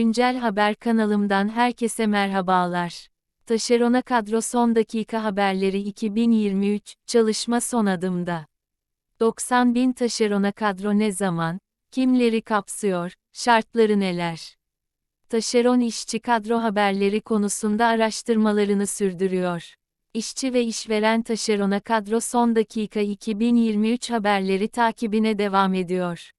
Güncel Haber kanalımdan herkese merhabalar. Taşerona kadro son dakika haberleri 2023, çalışma son adımda. 90 bin taşerona kadro ne zaman, kimleri kapsıyor, şartları neler? Taşeron işçi kadro haberleri konusunda araştırmalarını sürdürüyor. İşçi ve işveren taşerona kadro son dakika 2023 haberleri takibine devam ediyor.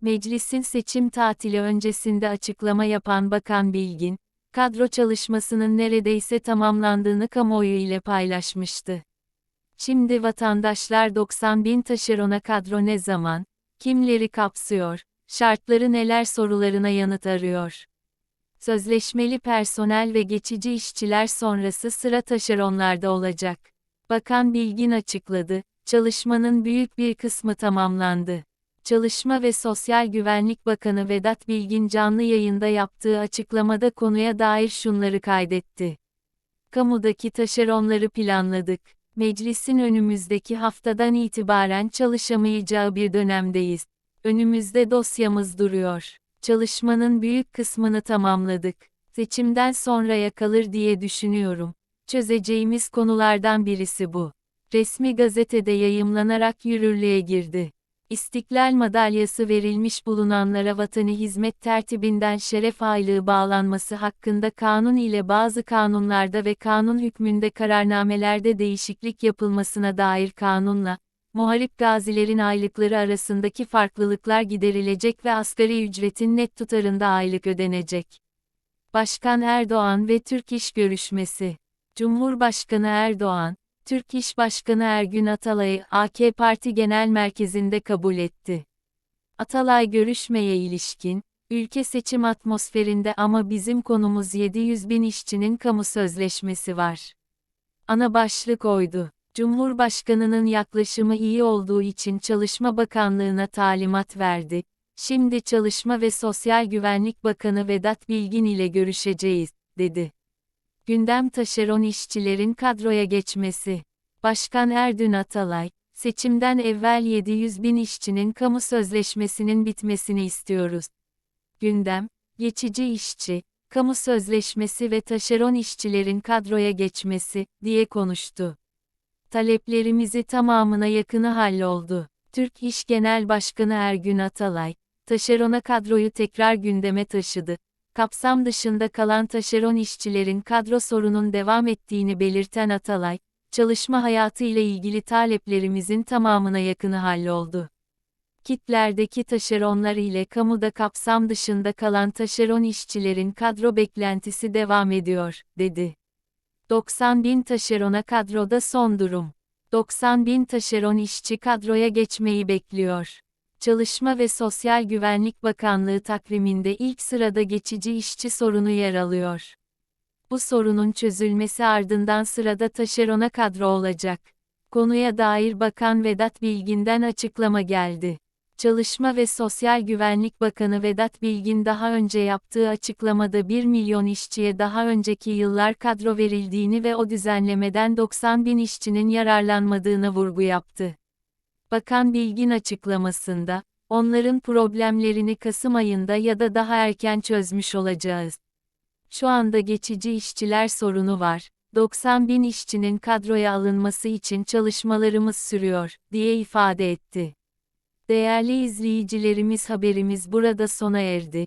Meclisin seçim tatili öncesinde açıklama yapan Bakan Bilgin, kadro çalışmasının neredeyse tamamlandığını kamuoyu ile paylaşmıştı. Şimdi vatandaşlar 90 bin taşerona kadro ne zaman, kimleri kapsıyor, şartları neler sorularına yanıt arıyor. Sözleşmeli personel ve geçici işçiler sonrası sıra taşeronlarda olacak. Bakan Bilgin açıkladı, çalışmanın büyük bir kısmı tamamlandı. Çalışma ve Sosyal Güvenlik Bakanı Vedat Bilgin canlı yayında yaptığı açıklamada konuya dair şunları kaydetti. Kamudaki taşeronları planladık. Meclisin önümüzdeki haftadan itibaren çalışamayacağı bir dönemdeyiz. Önümüzde dosyamız duruyor. Çalışmanın büyük kısmını tamamladık. Seçimden sonraya kalır diye düşünüyorum. Çözeceğimiz konulardan birisi bu. Resmi gazetede yayımlanarak yürürlüğe girdi. İstiklal Madalyası verilmiş bulunanlara vatani hizmet tertibinden şeref aylığı bağlanması hakkında kanun ile bazı kanunlarda ve kanun hükmünde kararnamelerde değişiklik yapılmasına dair kanunla, muharip gazilerin aylıkları arasındaki farklılıklar giderilecek ve asgari ücretin net tutarında aylık ödenecek. Başkan Erdoğan ve Türk İş Görüşmesi Cumhurbaşkanı Erdoğan, Türk İş Başkanı Ergün Atalay'ı AK Parti Genel Merkezi'nde kabul etti. Atalay görüşmeye ilişkin, ülke seçim atmosferinde ama bizim konumuz 700 bin işçinin kamu sözleşmesi var. Ana başlık oydu. Cumhurbaşkanının yaklaşımı iyi olduğu için Çalışma Bakanlığı'na talimat verdi. Şimdi Çalışma ve Sosyal Güvenlik Bakanı Vedat Bilgin ile görüşeceğiz, dedi. Gündem taşeron işçilerin kadroya geçmesi. Başkan Erdün Atalay, seçimden evvel 700 bin işçinin kamu sözleşmesinin bitmesini istiyoruz. Gündem, geçici işçi, kamu sözleşmesi ve taşeron işçilerin kadroya geçmesi, diye konuştu. Taleplerimizi tamamına yakını halloldu. Türk İş Genel Başkanı Ergün Atalay, taşerona kadroyu tekrar gündeme taşıdı kapsam dışında kalan taşeron işçilerin kadro sorunun devam ettiğini belirten Atalay, çalışma hayatı ile ilgili taleplerimizin tamamına yakını halloldu. Kitlerdeki taşeronlar ile kamuda kapsam dışında kalan taşeron işçilerin kadro beklentisi devam ediyor, dedi. 90 bin taşerona kadroda son durum. 90 bin taşeron işçi kadroya geçmeyi bekliyor. Çalışma ve Sosyal Güvenlik Bakanlığı takviminde ilk sırada geçici işçi sorunu yer alıyor. Bu sorunun çözülmesi ardından sırada taşerona kadro olacak. Konuya dair Bakan Vedat Bilgin'den açıklama geldi. Çalışma ve Sosyal Güvenlik Bakanı Vedat Bilgin daha önce yaptığı açıklamada 1 milyon işçiye daha önceki yıllar kadro verildiğini ve o düzenlemeden 90 bin işçinin yararlanmadığına vurgu yaptı. Bakan Bilgin açıklamasında, onların problemlerini Kasım ayında ya da daha erken çözmüş olacağız. Şu anda geçici işçiler sorunu var. 90 bin işçinin kadroya alınması için çalışmalarımız sürüyor, diye ifade etti. Değerli izleyicilerimiz haberimiz burada sona erdi.